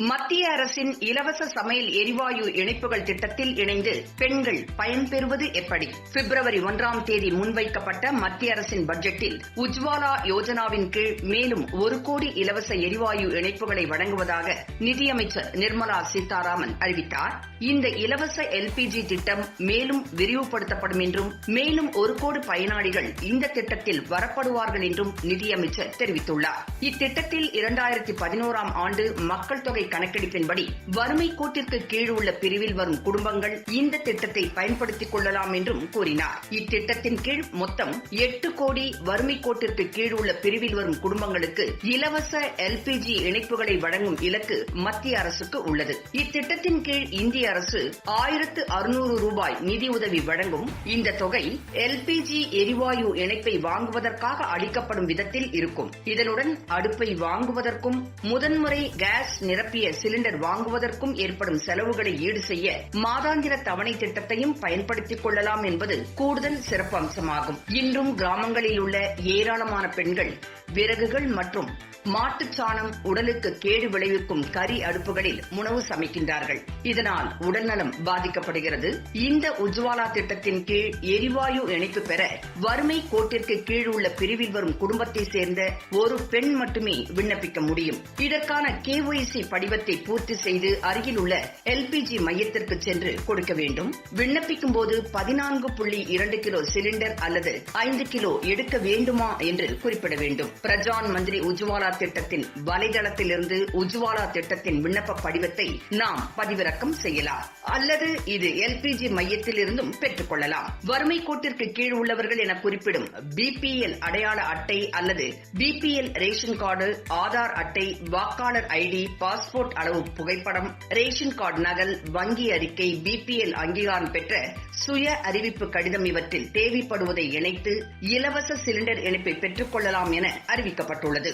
மத்திய அரசின் இலவச சமையல் எரிவாயு இணைப்புகள் திட்டத்தில் இணைந்து பெண்கள் பயன்பெறுவது எப்படி? பிப்ரவரி ஒன்றாம் தேதி முன்வைக்கப்பட்ட மத்திய அரசின் பட்ஜெட்டில் உஜ்வாலா யோஜனாவின் கீழ் மேலும் ஒரு கோடி இலவச எரிவாயு இணைப்புகளை வழங்குவதாக நிதியமைச்சர் நிர்மலா சீதாராமன் அறிவித்தார். இந்த இலவச எல்பிஜி திட்டம் மேலும் விரிவுபடுத்தப்படும் என்றும் மேலும் ஒரு கோடி பயனாளிகள் இந்த திட்டத்தில் வரப்படுவார்கள் என்றும் நிதியமைச்சர் தெரிவித்துள்ளார். இத்திட்டத்தில் இரண்டாயிரத்தி பதினோராம் ஆண்டு மக்கள் தொகை கணக்கெடுப்பின்படி வறுமை கோட்டிற்கு கீழ் உள்ள பிரிவில் வரும் குடும்பங்கள் இந்த திட்டத்தை பயன்படுத்திக் கொள்ளலாம் என்றும் கூறினார். இத்திட்டத்தின் கீழ் மொத்தம் எட்டு கோடி வறுமை கோட்டிற்கு கீழ் உள்ள பிரிவில் வரும் குடும்பங்களுக்கு இலவச எல்பிஜி இணைப்புகளை வழங்கும் இலக்கு மத்திய அரசுக்கு உள்ளது. இத்திட்டத்தின் கீழ் இந்திய அரசு ஆயிரத்து அறுநூறு ரூபாய் நிதியுதவி வழங்கும் இந்த தொகை எல்பிஜி எரிவாயு இணைப்பை வாங்குவதற்காக அளிக்கப்படும் விதத்தில் இருக்கும். இதனுடன் அடுப்பை வாங்குவதற்கும் முதன்முறை கேஸ் நிரப்பி நிரப்பிய சிலிண்டர் வாங்குவதற்கும் ஏற்படும் செலவுகளை ஈடு செய்ய மாதாந்திர தவணை திட்டத்தையும் பயன்படுத்திக் கொள்ளலாம் என்பது கூடுதல் சிறப்பு அம்சமாகும். இன்றும் கிராமங்களில் உள்ள ஏராளமான பெண்கள் விறகுகள் மற்றும் மாட்டுச் சாணம் உடலுக்கு கேடு விளைவிக்கும் கறி அடுப்புகளில் உணவு சமைக்கின்றார்கள். இதனால் உடல்நலம் பாதிக்கப்படுகிறது. இந்த உஜ்வாலா திட்டத்தின் கீழ் எரிவாயு இணைப்பு பெற வறுமை கோட்டிற்கு கீழ் உள்ள பிரிவில் வரும் குடும்பத்தை சேர்ந்த ஒரு பெண் மட்டுமே விண்ணப்பிக்க முடியும். இதற்கான கேஒய்சி படிவத்தை பூர்த்தி செய்து அருகில் உள்ள எல்பிஜி மையத்திற்கு சென்று கொடுக்க வேண்டும். விண்ணப்பிக்கும் போது பதினான்கு புள்ளி இரண்டு கிலோ சிலிண்டர் அல்லது ஐந்து கிலோ எடுக்க வேண்டுமா என்று குறிப்பிட வேண்டும். பிரஜான் மந்திரி உஜ்வாலா திட்டத்தின் வலைதளத்திலிருந்து உஜ்வாலா திட்டத்தின் விண்ணப்ப படிவத்தை நாம் பதிவிறக்கம் செய்யலாம். அல்லது இது எல்பிஜி மையத்தில் இருந்தும் பெற்றுக் கொள்ளலாம். வறுமை கோட்டிற்கு கீழ் உள்ளவர்கள் என குறிப்பிடும் பிபிஎல் அடையாள அட்டை அல்லது பிபிஎல் ரேஷன் கார்டு ஆதார் அட்டை வாக்காளர் ஐடி பாஸ் பாஸ்போர்ட் அளவு புகைப்படம் ரேஷன் கார்டு நகல் வங்கி அறிக்கை பிபிஎல் அங்கீகாரம் பெற்ற சுய அறிவிப்பு கடிதம் இவற்றில் தேவைப்படுவதை இணைத்து இலவச சிலிண்டர் இணைப்பை பெற்றுக் கொள்ளலாம் என அறிவிக்கப்பட்டுள்ளது.